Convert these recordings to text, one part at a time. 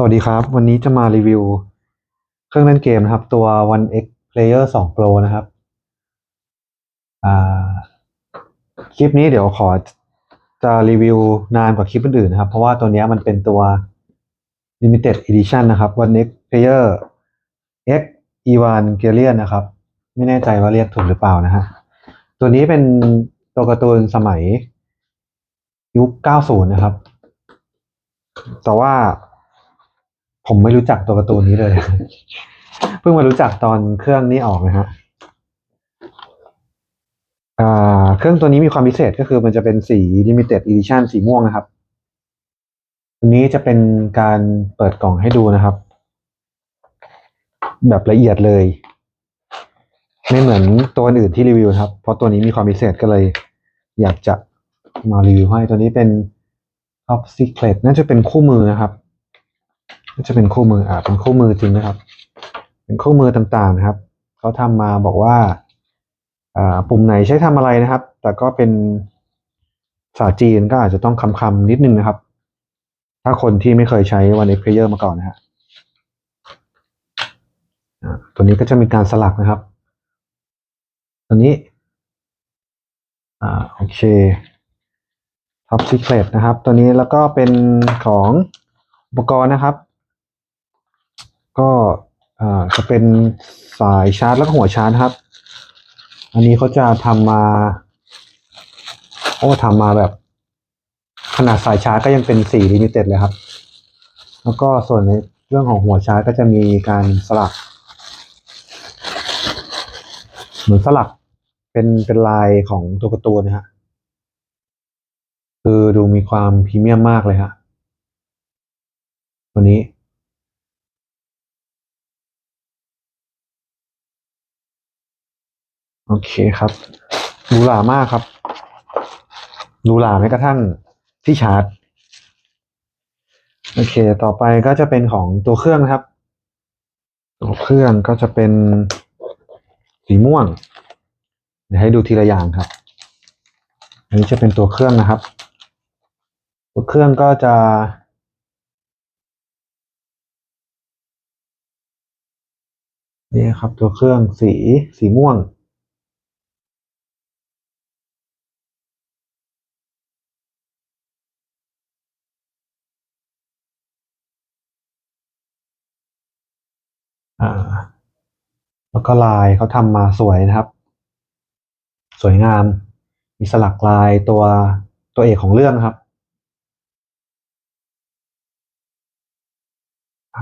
สวัสดีครับ วันนี้จะมารีวิว เครื่องเล่นเกมนะครับ ตัว One X Player 2 Pro นะครับคลิปนี้เดี๋ยวขอจะรีวิวนานกว่าคลิปอื่นๆนะครับ เพราะว่าตัวนี้มันเป็นตัว Limited Edition นะครับ One X Player X Evangelion นะครับ ไม่แน่ใจว่าเรียกถูกหรือเปล่านะฮะตัวนี้เป็นตัวการ์ตูนสมัยยุค 90 นะครับ แต่ว่า ผมไม่รู้จักตัวการ์ตูนนี้เลย เพิ่งมารู้จักตอนเครื่องนี้ออกนะฮะอ่าเครื่องตัวนี้มีความพิเศษก็คือมันจะเป็นสี limited edition สีม่วงนะครับตัวนี้จะเป็นการเปิดกล่องให้ดูนะครับ แบบละเอียดเลย ไม่เหมือนตัวอื่นที่รีวิวนะครับ เพราะตัวนี้มีความพิเศษก็เลย อยากจะมารีวิวให้ตัวนี้เป็น top secret น่าจะเป็นคู่มือนะครับ ก็จะเป็นคู่มืออ่าเป็นคู่มือจริงนะครับ เป็นคู่มือต่างๆนะครับเขาทำมาบอกว่าอ่าปุ่มไหนใช้ทำอะไรนะครับ แต่ก็เป็นภาษาจีนก็อาจจะต้องคำคำๆนิดนึงนะครับ ถ้าคนที่ไม่เคยใช้ One X Player มาก่อนนะฮะตัวนี้ก็จะมีการสลักนะครับ ตัวนี้ อ่า โอเค Top Secret นะครับ ตัวนี้แล้วก็เป็นของอุปกรณ์นะครับ ก็อ่าจะเป็นสายชาร์จแล้วก็หัวชาร์จครับ อันนี้เขาจะทำมาโอ้ทำมาแบบ ขนาดสายชาร์จก็ยังเป็นสีลิมิเต็ดเลยครับ แล้วก็ส่วนในเรื่องของหัวชาร์จก็จะมีการสลัก เหมือนสลักเป็นเป็นลายของตัวการ์ตูนนะฮะคือดูมีความพรีเมียมมากเลยฮะตัวนี้ โอเคครับหรูหรามากครับหรูหราแม้กระทั่งที่ชาร์จ โอเค ต่อไปก็จะเป็นของตัวเครื่องนะครับ ตัวเครื่องก็จะเป็นสีม่วงเดี๋ยวให้ดูทีละอย่างครับ อันนี้จะเป็นตัวเครื่องนะครับ ตัวเครื่องก็จะนี่ครับ ตัวเครื่องสีสีม่วง อ่า แล้วก็ลายเขาทำมาสวยนะครับ สวยงาม มีสลักลายตัวตัวเอกของเรื่องครับ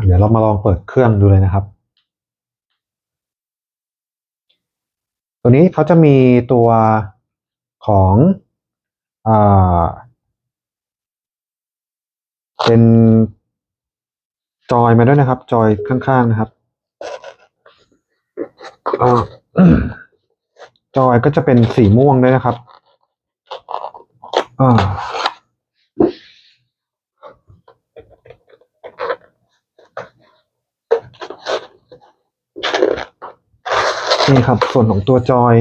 เดี๋ยวเรามาลองเปิดเครื่องดูเลยนะครับ ตัวนี้เขาจะมีตัวของอ่าเป็นจอยมาด้วยนะครับ จอยข้างๆนะครับ จอยก็จะเป็นสีม่วงด้วยนะครับอ่านี่ครับ ส่วนของตัวจอย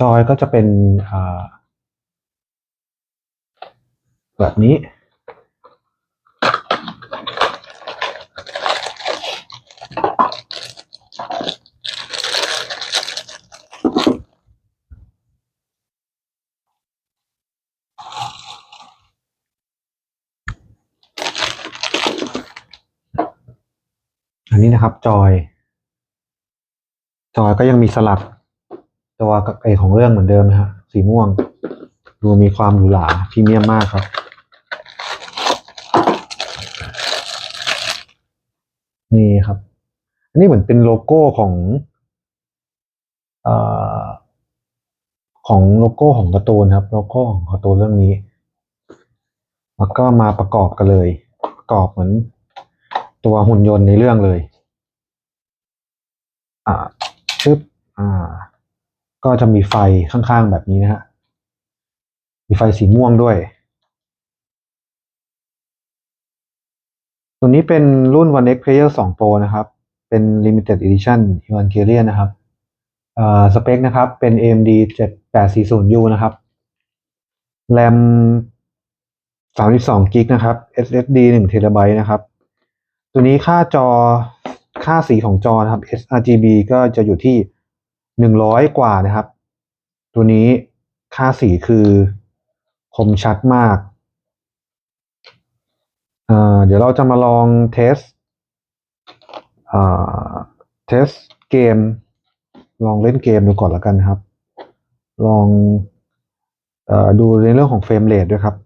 จอยก็จะเป็นแบบนี้ อันนี้นะครับจอย จอยก็ยังมีสลักตัวกับไอของเรื่องเหมือนเดิมนะฮะสีม่วง ดูมีความหรูหราพรีเมียมมากครับ นี่ครับ อันนี้เหมือนเป็นโลโก้ของเอ่อของโลโก้ของการ์ตูนครับ โลโก้ของการ์ตูนเรื่องนี้ แล้วก็มาประกอบกันเลย ประกอบเหมือน ตัวหุ่นยนต์ในเรื่องเลย อ่าชึบอ่า ก็จะมีไฟข้างๆแบบนี้นะฮะ มีไฟสีม่วงด้วยตัวนี้เป็นรุ่น One X Player 2 Pro นะครับ เป็น Limited Edition Evangelion นะครับสเปคนะครับ เป็น AMD 7840U นะครับแรม32กิกนะครับ SSD 1 t b นะครับ ตัวนี้ค่าจอค่าสีของจอนะครับ sRGB ก็จะอยู่ที่100กว่านะครับ ตัวนี้ค่าสีคือคมชัดมากเเดี๋ยวเราจะมาลองเทสเอ่อเทสเกม ลองเล่นเกมดูก่อนแล้วกันครับ ลองอดูในเรื่องของเฟรมเรทด้วยครับ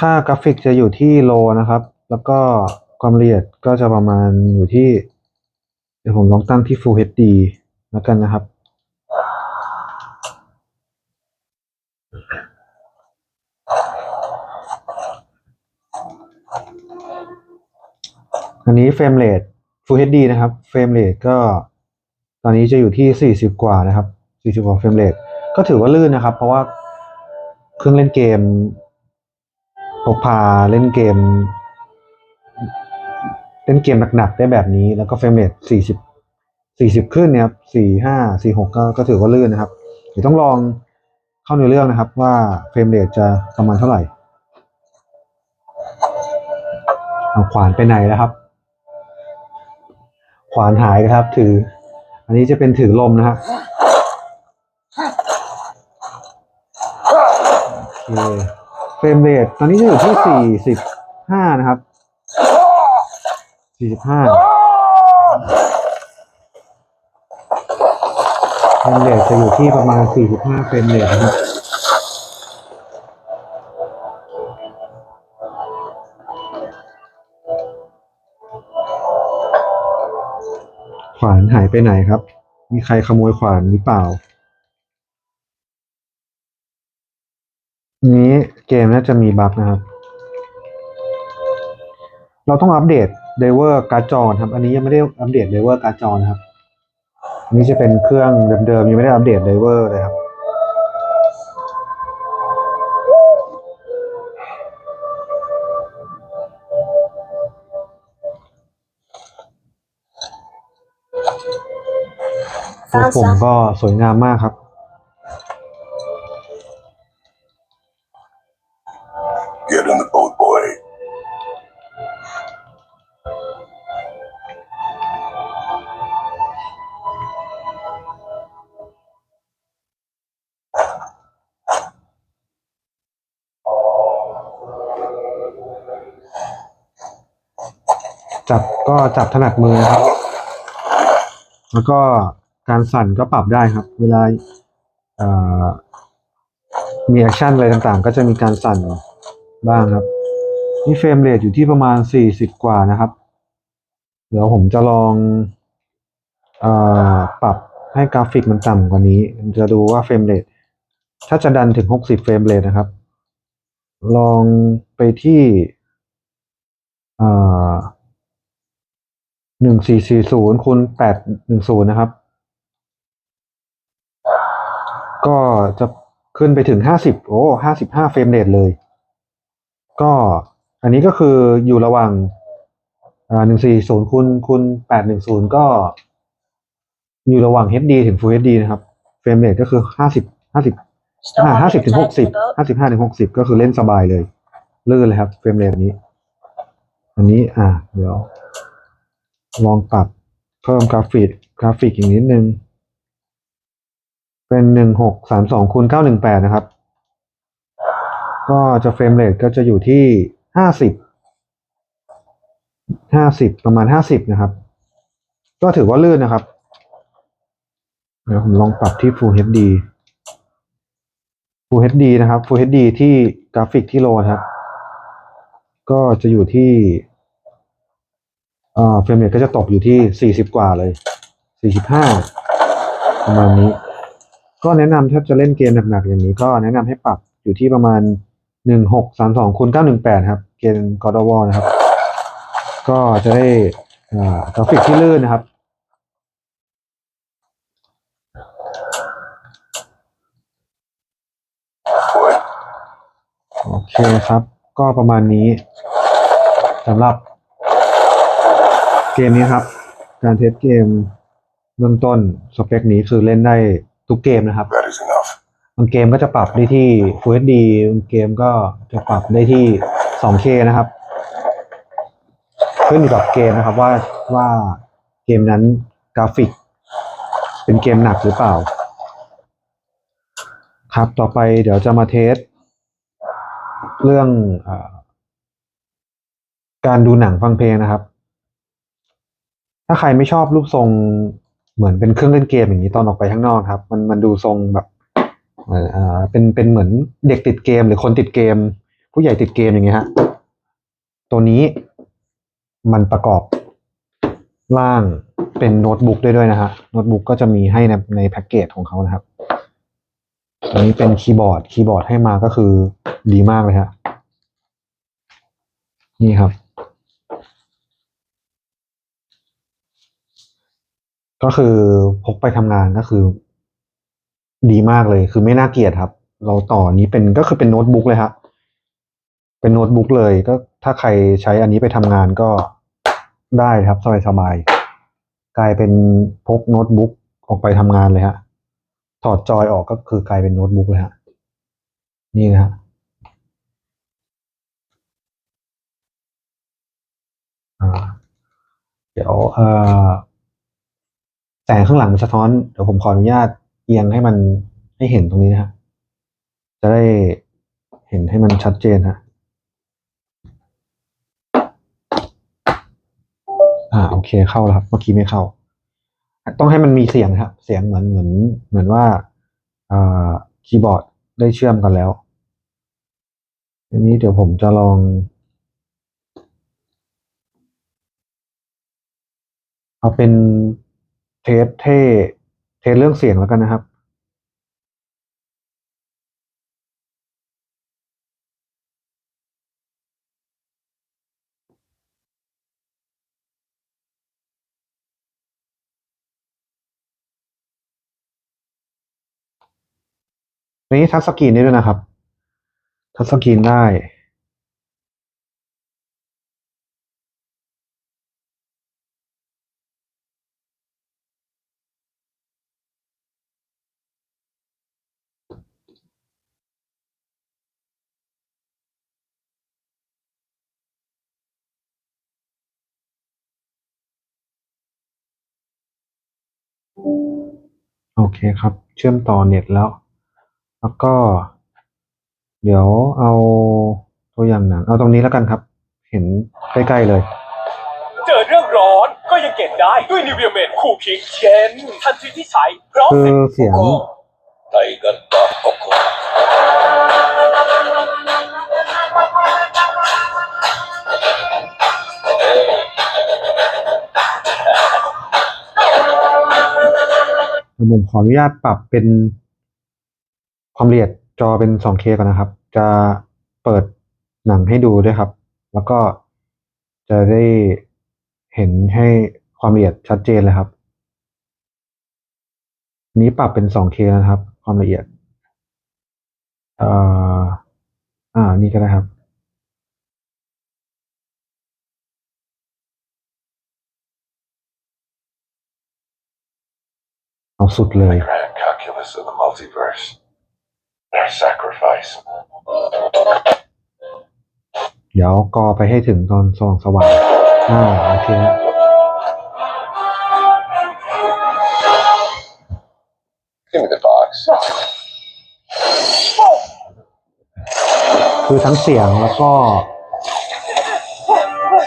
ค่ากราฟิกจะอยู่ที่โลนะครับ แล้วก็ความละเอียดก็จะประมาณอยู่ที่ เดี๋ยวผมลองตั้งที่ Full HD แล้วกันนะครับ อันนี้เฟรมเรท Full HD นะครับ เฟรมเรทก็ ตอนนี้จะอยู่ที่ 40 กว่านะครับ 40 กว่าเฟรมเรทก็ถือว่าลื่นนะครับ เพราะว่าเครื่องเล่นเกม พกพาเล่นเกม เล่นเกมหนักๆได้แบบนี้ แล้วก็เฟรมเรท40 40ขึ้นเนี่ยครับ45 46ก็ก็ถือว่าลื่นนะครับ เดี๋ยวต้องลองเข้าในเรื่องนะครับ ว่าเฟรมเรทจะประมาณเท่าไหร่เอาขวานไปไหนแล้วครับ ขวานหายนะครับ ถือ อันนี้จะเป็นถือลมนะฮะโอเค เฟรมเรทตอนนี้จะอยู่ที่45นะครับ45เฟรมเรทจะอยู่ที่ประมาณ45เฟรมเรทนะครับขวานหายไปไหนครับ มีใครขโมยขวานหรือเปล่า นี้ เกมน่าจะมีบั๊กนะครับ เราต้องอัปเดตเดเวอร์การ์ดจอครับ อันนี้ยังไม่ได้อัปเดตเดเวอร์การ์ดจอนะครับอันนี้จะเป็นเครื่องเดิมๆยังไม่ได้อัปเดตเดเวอร์เลยครับตัวปุ่มก็สวยงามมากครับ จับก็จับถนัดมือนะครับ แล้วก็การสั่นก็ปรับได้ครับ เวลามีแอคชั่นอะไรต่างๆ ก็จะมีการสั่นบ้างครับ นี่เฟรมเรทอยู่ที่ประมาณ 40 กว่านะครับ เดี๋ยวผมจะลองอปรับให้กราฟิกมันต่ำกว่านี้ จะดูว่าเฟรมเรทถ้าจะดันถึง 60 เฟรมเรทนะครับ ลองไปที่อ่อ หนึ่งสี่สี่ศูนย์คูณแปดหนึ่งศูนย์นะครับ ก็จะขึ้นไปถึงห้าสิบโอ้ห้าสิบห้าเฟรมเรทเลย ก็อันนี้ก็คืออยู่ระหว่างอ่าหนึ่งสี่ศูนย์คูณคูณแปดหนึ่งศูนย์ก็อยู่ระหว่าง HD ถึง Full HD นะครับ เฟรมเรทก็คือห้าสิบห้าสิบ Still ห้า having สิบ a ถึงห time กสิบ for the boat? ห้าสิบห้าถึงหกสิบก็คือเล่นสบายเลย ลื่นเลยครับ เฟรมเรทนี้ อันนี้อ่าเดี๋ยว ลองปรับเพิ่มกราฟิกกราฟิกอีกนิดนึง เป็นหนึ่งหกสามสองคูณเก้าหนึ่งแปดนะครับ ก็จะเฟรมเรทก็จะอยู่ที่ห้าสิบห้าสิบประมาณห้าสิบนะครับ ก็ถือว่าลื่นนะครับ เดี๋ยวผมลองปรับที่ Full HD Full HD นะครับ Full HD ที่กราฟิกที่โลนะครับ ก็จะอยู่ที่ เอ่อเฟรมเรทก็จะตกอยู่ที่ 40 กว่าเลย 45 ประมาณนี้ ก็แนะนำถ้าจะเล่นเกมหนักๆ อย่างนี้ก็แนะนำให้ปรับอยู่ที่ประมาณหนึ่งหกสามสองคูณเก้าหนึ่งแปดครับ เกม God of War นะครับ ก็จะได้อ่ากราฟิกที่ลื่นนะครับโอเคครับ ก็ประมาณนี้สำหรับ เกมนี้ครับ การเทสเกมเบื้องต้นสเปคนี้คือเล่นได้ทุกเกมนะครับ that is enough. บางเกมก็จะปรับได้ที่ Full HD บางเกมก็จะปรับได้ที่ 2K นะครับ ขึ้นอยู่กับเกมนะครับว่าว่าเกมนั้นกราฟิก เป็นเกมหนักหรือเปล่า ครับต่อไปเดี๋ยวจะมาเทส เรื่องอาการดูหนังฟังเพลงนะครับ ถ้าใครไม่ชอบรูปทรงเหมือนเป็นเครื่องเล่นเกมอย่างนี้ตอนออกไปข้างนอกครับ มันมันดูทรงแบบเอ่ออ่าเป็นเป็นเหมือนเด็กติดเกมหรือคนติดเกม ผู้ใหญ่ติดเกมอย่างเงี้ยฮะตัวนี้มันประกอบร่างเป็นโน้ตบุ๊กได้ด้วยนะฮะโน้ตบุ๊กก็จะมีให้ในในแพ็กเกจของเขานะครับอันนี้เป็นคีย์บอร์ดคีย์บอร์ดให้มาก็คือดีมากเลยฮะนี่ครับ ก็คือพกไปทำงานก็คือ ดีมากเลย คือไม่น่าเกลียดครับ เราต่อนี้เป็นก็คือเป็นโน้ตบุ๊กเลยฮะเป็นโน้ตบุ๊กเลย ก็ถ้าใครใช้อันนี้ไปทำงานก็ได้ครับสบายสบายๆกลายเป็นพกโน้ตบุ๊กออกไปทำงานเลยฮะ ถอดจอยออกก็คือกลายเป็นโน้ตบุ๊กเลยฮะ นี่นะฮะเดี๋ยวอ่อ แสงข้างหลังมันสะท้อน เดี๋ยวผมขออนุญาตเอียงให้มันให้เห็นตรงนี้นะฮะจะได้เห็นให้มันชัดเจนฮะอ่าโอเคเข้าแล้วครับ เมื่อกี้ไม่เข้า ต้องให้มันมีเสียงครับ เสียงเหมือนเหมือน เหมือนว่าอ่าคีย์บอร์ดได้เชื่อมกันแล้วอันนี้เดี๋ยวผมจะลองเอาเป็น เทสเท่เทสเรื่องเสียงแล้วกันนะครับนนี้ทัชสกรีนได้ด้วยนะครับ ทัชสกรีนได้ โอเคครับ เชื่อมต่อเน็ตแล้ว แล้วก็ เดี๋ยวเอาตัวอย่างหนังเอาตรงนี้แล้วกันครับ เห็นใกล้ๆเลย เจอเรื่องร้อนก็ยังเก็บได้ด้วยนิวเวียเมนคูลคิงเย็นทันทีที่ใช้พร้อมคือเสร็จเสียง ไทกันตาโกโก้ ผมขออนุญาตปรับเป็นความละเอียดจอเป็น 2K ก่อนนะครับ จะเปิดหนังให้ดูด้วยครับ แล้วก็จะได้เห็นให้ความละเอียดชัดเจนเลยครับ นี้ปรับเป็น 2K แล้วนะครับ ความละเอียดอ่ออ่า นี่ก็ได้ครับ เอาสุดเลย Grand calculus of the multiverse. Their sacrifice. เดี๋ยวกอไปให้ถึงตอนสว่างสว่างอ่าโอเคฮะ Give me the box. คือทั้งเสียงแล้วก็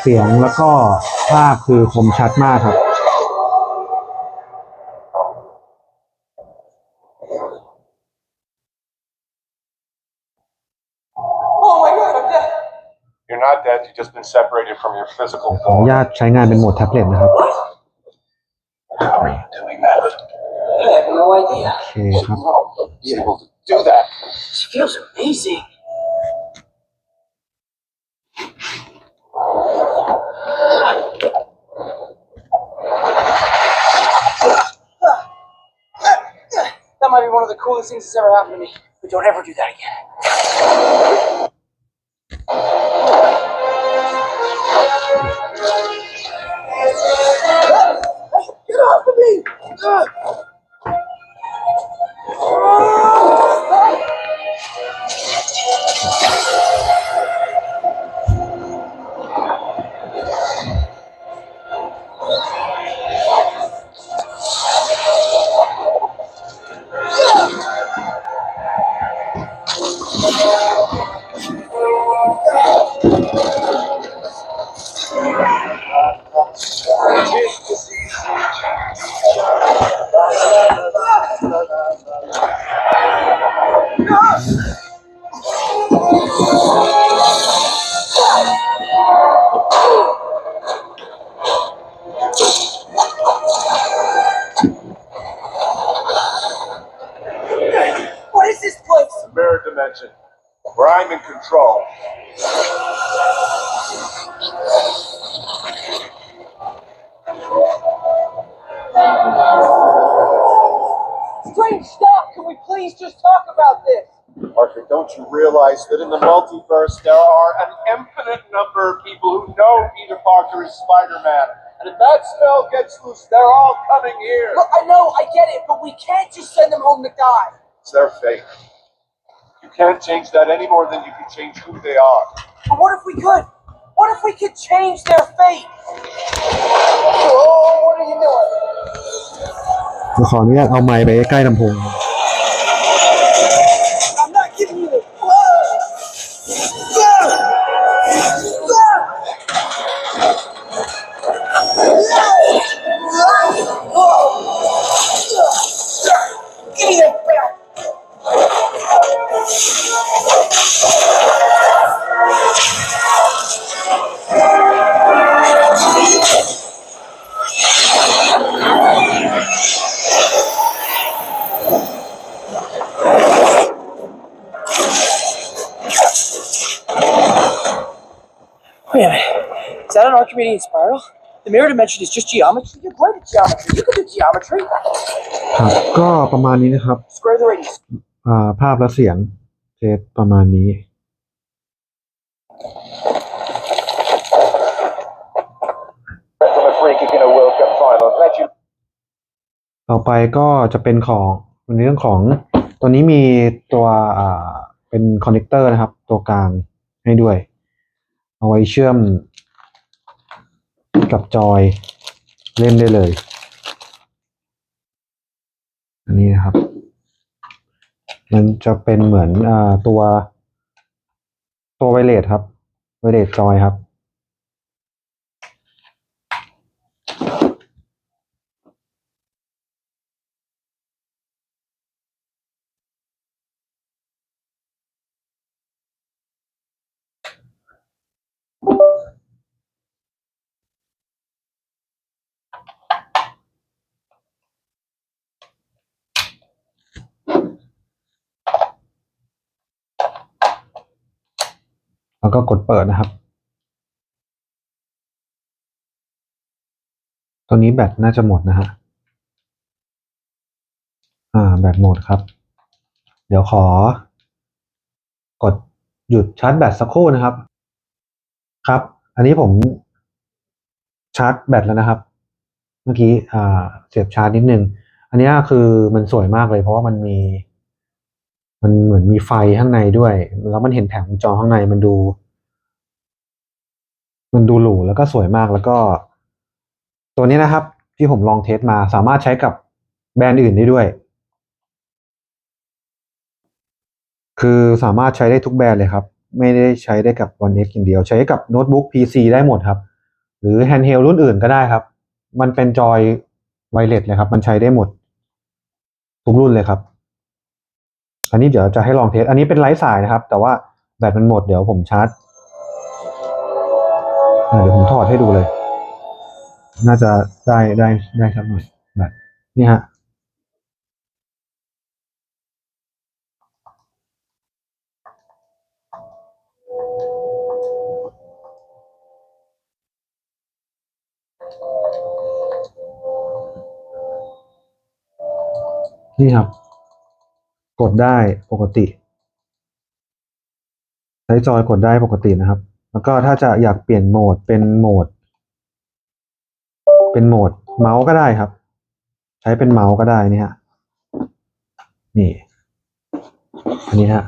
เสียงแล้วก็ภาพคือคมชัดมากครับ You're not dead. You've just been separated from your physical ขออนุ form. ญาตใช้งานเป็นโหมดแท็บเล็ตนะครับ How are you doing that? I have no idea. โอเคครับ Oh, be able to do that. This feels amazing. That might be one of the coolest things that's ever happened to me. But don't ever do that again. Look! don't you realize that in the multiverse there are an infinite number of people who know Peter Parker is Spider-Man? And if that spell gets loose, they're all coming here. Look, I know, I get it, but we can't just send them home to die. It's their fate. You can't change that any more than you can change who they are. But what if we could? What if we could change their fate? Oh, what are you doing? จะขออนุญาตเอาไมค์ไปใกล้ลำโพง Minute. Is that an Archimedean spiral? The mirror dimension is just geometry. You're great at geometry. You can do geometry. ครับก็ประมาณนี้นะครับ Square the radius. อ่าภาพและเสียงเทสประมาณนี้ From a freak in a World Cup final. I'm glad you ต่อไปก็จะเป็นของในเรื่องของตัวนี้มีตัวอ่าเป็นคอนเนคเตอร์นะครับ ตัวกลางให้ด้วย เอาไว้เชื่อม กับจอยเล่นได้เลย อันนี้นะครับ มันจะเป็นเหมือนอตัวตัวไวเลสครับไวเลสจอยครับ ก็กดเปิดนะครับ ตัวนี้แบตน่าจะหมดนะฮะ อ่า แบตหมดครับ เดี๋ยวขอ กดหยุดชาร์จแบตสักครู่นะครับ ครับ อันนี้ผมชาร์จแบตแล้วนะครับ เมื่อกี้อ่าเสียบชาร์จนิดนึง อันนี้คือมันสวยมากเลยเพราะว่ามันมีมันเหมือนมีไฟข้างในด้วย แล้วมันเห็นแผงวงจรข้างในมันดู มันดูหรูแล้วก็สวยมากแล้วก็ ตัวนี้นะครับ ที่ผมลองเทสมาสามารถใช้กับแบรนด์อื่นได้ด้วย คือสามารถใช้ได้ทุกแบรนด์เลยครับ ไม่ได้ใช้ได้กับ One X อย่างเดียว ใช้กับโน้ตบุ๊ก PC ได้หมดครับ หรือแฮนด์เฮลรุ่นอื่นก็ได้ครับ มันเป็นจอยไวเลสเลยครับ มันใช้ได้หมด ทุกรุ่นเลยครับ อันนี้เดี๋ยวจะให้ลองเทส อันนี้เป็นไร้สายนะครับ แต่ว่าแบตมันหมดเดี๋ยวผมชาร์จ เดี๋ยวผมถอดให้ดูเลย น่าจะได้ได้ได้ครับหน่อยแบบนี่ฮะนี่ครับ กดได้ปกติ ใช้จอยกดได้ปกตินะครับ แล้วก็ถ้าจะอยากเปลี่ยนโหมดเป็นโหมด เป็นโหมดเมาส์ก็ได้ครับ ใช้เป็นเมาส์ก็ได้นี่ฮะนี่ อันนี้ฮะ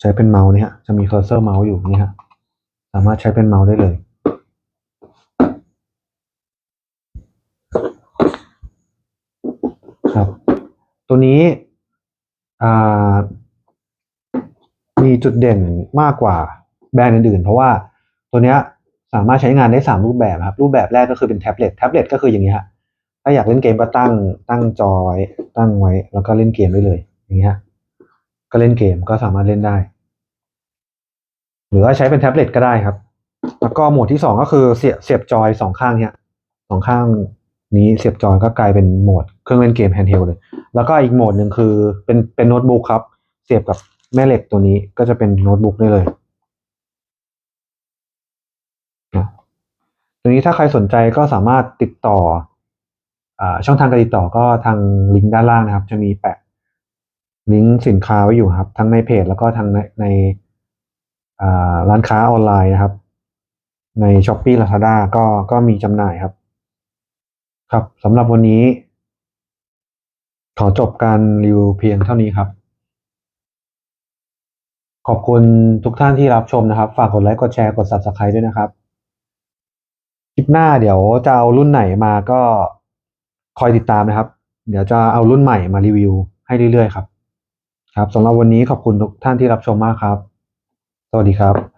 ใช้เป็นเมาส์นี่ฮะจะมีเคอร์เซอร์เมาส์อยู่นี่ฮะสามารถใช้เป็นเมาส์ได้เลยครับ ตัวนี้อ่า มีจุดเด่นมากกว่าแบรนด์อื่นๆ เพราะว่าตัวเนี้ยสามารถใช้งานได้สามรูปแบบครับ รูปแบบแรกก็คือเป็นแท็บเล็ตแท็บเล็ตก็คืออย่างนี้ฮะถ้าอยากเล่นเกมก็ตั้งตั้งจอไว้ตั้งไว้ แล้วก็เล่นเกมได้เลย อย่างนี้ฮะก็เล่นเกมก็สามารถเล่นได้ หรือว่าใช้เป็นแท็บเล็ตก็ได้ครับ แล้วก็โหมดที่สองก็คือเสียบเสียบจอยสองข้างเนี่ยสองข้างนี้เสียบจอยก็กลายเป็นโหมดเครื่องเล่นเกมแฮนด์เฮลเลย แล้วก็อีกโหมดหนึ่งคือเป็นเป็นโน้ตบุ๊กครับ เสียบกับ แม่เหล็กตัวนี้ก็จะเป็นโน้ตบุ๊กได้เลยนะตัวนี้ถ้าใครสนใจก็สามารถติดต่ออช่องทางการติดต่อก็ทางลิงก์ด้านล่างนะครับ จะมีแปะลิงก์สินค้าไว้อยู่ครับ ทั้งในเพจแล้วก็ทางในในร้านค้าออนไลน์นะครับ ใน s h อ p e e Lazada ก็ก็มีจำหน่ายครับ ครับสำหรับวันนี้ ขอจบการรีวิวเพียงเท่านี้ครับ ขอบคุณทุกท่านที่รับชมนะครับ ฝากกดไลค์ กดแชร์ กด Subscribe ด้วยนะครับ คลิปหน้าเดี๋ยวจะเอารุ่นไหนมาก็คอยติดตามนะครับ เดี๋ยวจะเอารุ่นใหม่มารีวิวให้เรื่อยๆครับ ครับสำหรับวันนี้ขอบคุณทุกท่านที่รับชมมากครับ สวัสดีครับ